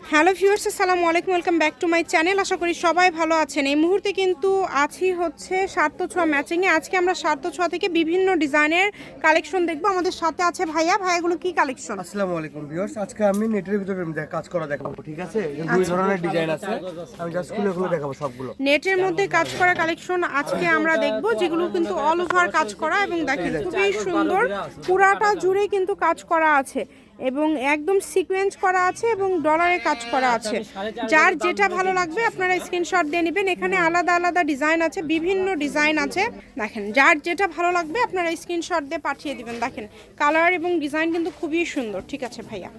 Hello viewers আসসালামু আলাইকুম welcome back to my channel. আশা করি সবাই ভালো আছেন। এই মুহূর্তে কিন্তু আছি হচ্ছে সার্থ ছোঁয়া ম্যাচিংয়ে আজকে আমরা সার্থ ছোঁয়া থেকে বিভিন্ন ডিজাইনের কালেকশন দেখব। আমাদের সাথে আছে ভাইয়া। ভাইয়াগুলো কি কালেকশন আসসালামু আলাইকুম ভিউয়ার্স। আজকে আমি নেটের ভিতরে কাজ করা দেখাবো ঠিক আছে? দুই ধরনের ডিজাইন আছে। আমি জাস্ট খুলে খুলে দেখাবো সবগুলো। নেটের মধ্যে কাজ করা কালেকশন আজকে আমরা দেখব যেগুলো কিন্তু অল ওভার কাজ করা এবং দেখেন খুবই সুন্দর। পুরাটা জুড়ে কিন্তু কাজ করা আছে। এবং একদম সিকোয়েন্স করা আছে এবং ডলারে কাজ করা আছে। যার যেটা ভালো লাগবে আপনারা স্ক্রিনশট দিয়ে নেবেন। এখানে আলাদা আলাদা ডিজাইন আছে বিভিন্ন ডিজাইন আছে। দেখেন যার যেটা ভালো লাগবে আপনারা স্ক্রিনশট দিয়ে পাঠিয়ে দিবেন। দেখেন কালার এবং ডিজাইন কিন্তু খুবই সুন্দর। ঠিক আছে ভাইয়া।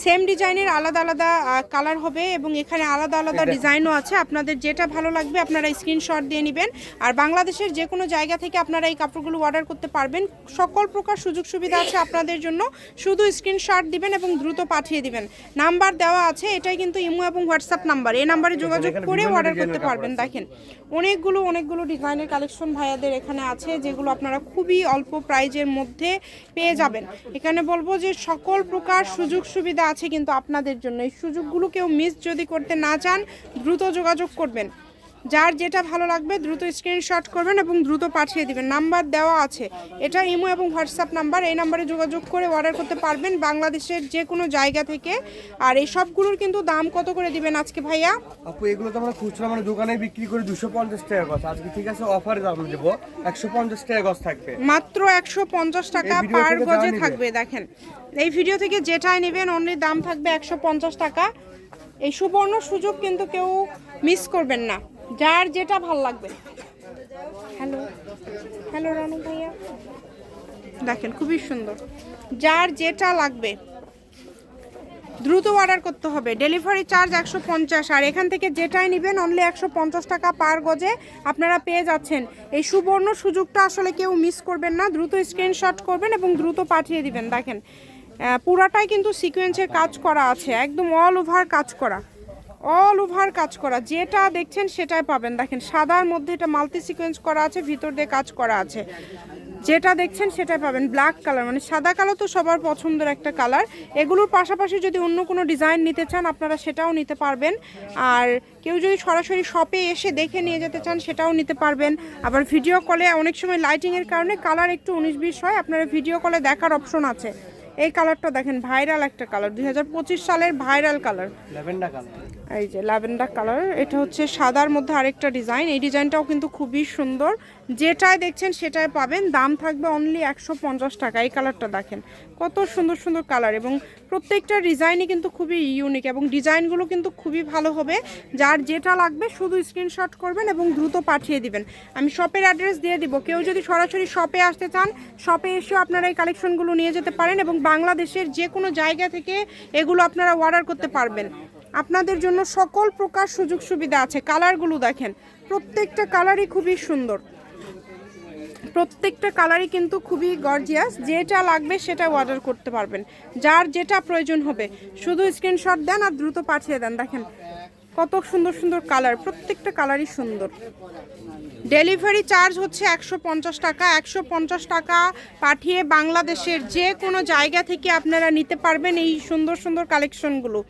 সেম ডিজাইনের আলাদা আলাদা কালার হবে এবং এখানে আলাদা আলাদা ডিজাইনও আছে। আপনাদের যেটা ভালো লাগবে আপনারা স্ক্রিনশট দিয়ে নেবেন। আর বাংলাদেশের যে কোনো জায়গা থেকে আপনারা এই কাপড়গুলো অর্ডার করতে পারবেন। সকল প্রকার সুযোগ সুবিধা আছে আপনাদের জন্য। শুধু স্ক্রিনশট দিবেন এবং দ্রুত পাঠিয়ে দিবেন। নাম্বার দেওয়া আছে এটাই কিন্তু ইমো এবং হোয়াটসঅ্যাপ নাম্বার। এই নাম্বারে যোগাযোগ করে অর্ডার করতে পারবেন। দেখেন অনেকগুলো অনেকগুলো ডিজাইনের কালেকশন ভাইয়াদের এখানে আছে যেগুলো আপনারা খুবই অল্প প্রাইজের মধ্যে পেয়ে যাবেন। এখানে বলব যে সকল প্রকার সুযোগ সুবিধা আছে কিন্তু আপনাদের জন্য। এই সুযোগগুলো কেউ মিস যদি করতে না চান, দ্রুত যোগাযোগ করবেন। যার যেটা ভালো লাগবে দ্রুত স্ক্রিনশট করবেন এবং দ্রুত পাঠিয়ে দিবেন। নাম্বার দেওয়া আছে। এটা ইমো এবং হোয়াটসঅ্যাপ নাম্বার। এই নাম্বারে যোগাযোগ করে অর্ডার করতে পারবেন বাংলাদেশের যে কোনো জায়গা থেকে। আর এই সবগুলোর কিন্তু দাম কত করে দিবেন আজকে ভাইয়া? আপু এগুলো তো আমরা খুচরা মানে দোকানে বিক্রি করে দুশো পঞ্চাশ টাকা গছ আজকে ঠিক আছে অফারে দাম দেবো। একশো পঞ্চাশ টাকা গছ থাকবে। মাত্র একশো পঞ্চাশ টাকা পার গজে থাকবে দেখেন। এই ভিডিও থেকে যেটাই নেবেন অনলি দাম থাকবে একশো পঞ্চাশ টাকা। এই সুবর্ণ সুযোগ কিন্তু কেউ মিস করবেন না। যার যেটা ভালো লাগবে। হ্যালো হ্যালো রানু ভাইয়া? দেখেন, খুবই সুন্দর। যার যেটা লাগবে, দ্রুত অর্ডার করতে হবে। ডেলিভারি চার্জ একশো পঞ্চাশ, আর এখান থেকে যেটাই নেবেন অনলি একশো পঞ্চাশ টাকা পার গজে আপনারা পেয়ে যাচ্ছেন। এই সুবর্ণ সুযোগটা আসলে কেউ মিস করবেন না, দ্রুত স্ক্রিনশট করবেন এবং দ্রুত পাঠিয়ে দিবেন। দেখেন পুরাটাই কিন্তু সিকোয়েন্সের কাজ করা আছে, একদম অল ওভার কাজ করা। অল ওভার কাজ করা, যেটা দেখছেন সেটাই পাবেন। দেখেন, সাদার মধ্যে এটা মাল্টি সিকোয়েন্স করা আছে, ভিতর দিয়ে কাজ করা আছে। যেটা দেখছেন সেটাই পাবেন ব্ল্যাক কালার মানে সাদা কালো তো সবার পছন্দের একটা কালার এগুলোর পাশাপাশি যদি অন্য কোনো ডিজাইন নিতে চান, আপনারা সেটাও নিতে পারবেন। আর কেউ যদি সরাসরি শপে এসে দেখে নিয়ে যেতে চান, সেটাও নিতে পারবেন। আবার ভিডিও কলে অনেক সময় লাইটিংয়ের কারণে কালার একটু উনিশ বিশ হয়, আপনারা ভিডিও কলে দেখার অপশন আছে। এই কালারটা দেখেন ভাইরাল একটা কালার দুই হাজার পঁচিশ সালের ভাইরাল কালার কালার এই যে ল্যাভেন্ডার কালার, এটা হচ্ছে সাদার মধ্যে আরেকটা ডিজাইন। এই ডিজাইনটাও কিন্তু খুবই সুন্দর। যেটাই দেখছেন সেটাই পাবেন। দাম থাকবে অনলি একশো পঞ্চাশ টাকা। এই কালারটা দেখেন, কত সুন্দর সুন্দর কালার এবং প্রত্যেকটা ডিজাইনই কিন্তু খুবই ইউনিক এবং ডিজাইনগুলো কিন্তু খুবই ভালো হবে। যার যেটা লাগবে শুধু স্ক্রিনশট করবেন এবং দ্রুত পাঠিয়ে দিবেন। আমি শপের অ্যাড্রেস দিয়ে দিব। কেউ যদি সরাসরি শপে আসতে চান শপে এসেও আপনারা এই কালেকশনগুলো নিয়ে যেতে পারেন এবং বাংলাদেশের যে কোনো জায়গা থেকে এগুলো আপনারা অর্ডার করতে পারবেন। আপনাদের জন্য সকল প্রকার সুযোগ সুবিধা আছে। কালারগুলো দেখেন। প্রত্যেকটা কালারই খুবই সুন্দর। প্রত্যেকটা কালারই কিন্তু খুবই গর্জিয়াস যেটা লাগবে সেটা অর্ডার করতে পারবেন। যার যেটা প্রয়োজন হবে। শুধু স্ক্রিনশট দেন আর দ্রুত পাঠিয়ে দেন। দেখেন কত সুন্দর সুন্দর কালার। প্রত্যেকটা কালারই সুন্দর। ডেলিভারি চার্জ হচ্ছে একশো পঞ্চাশ টাকা। একশো পঞ্চাশ টাকা পাঠিয়ে বাংলাদেশের যে কোনো জায়গা থেকে আপনারা নিতে পারবেন এই সুন্দর সুন্দর কালেকশনগুলো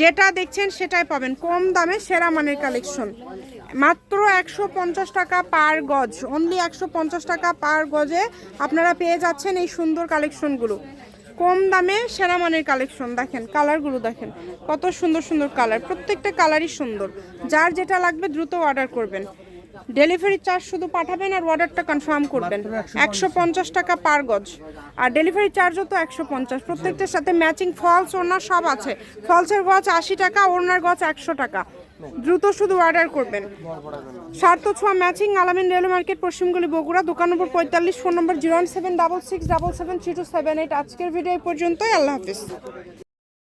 যেটা দেখছেন সেটাই পাবেন। কম দামে সেরা মানের কালেকশন মাত্র একশো পঞ্চাশ টাকা পার গজ। অনলি একশো পঞ্চাশ টাকা পার গজে আপনারা পেয়ে যাচ্ছেন এই সুন্দর কালেকশনগুলো কম দামে সেরা মানের কালেকশন দেখেন কালারগুলো দেখেন। কত সুন্দর সুন্দর কালার প্রত্যেকটা কালারই সুন্দর। যার যেটা লাগবে দ্রুত অর্ডার করবেন। ডেলিভারি চার্জ শুধু পাঠাবেন আর অর্ডারটা কনফার্ম করবেন। একশো পঞ্চাশ। টাকা পার গজ। আর ডেলিভারি চার্জও তো একশো পঞ্চাশ। প্রত্যেকটার সাথে ম্যাচিং ফলস ওনার সব আছে। ফলসের গছ আশি টাকা ওনার গছ একশো টাকা। দ্রুত শুধু অর্ডার করবেন। সার্থ ছোঁয়া ম্যাচিং আলামিন রেল মার্কেট পশ্চিমগুলি বগুড়া দোকান নম্বর পঁয়তাল্লিশ phone number zero one seven double six double seven three two seven eight. আজকের ভিডিও এই পর্যন্তই। আল্লাহ হাফিজ।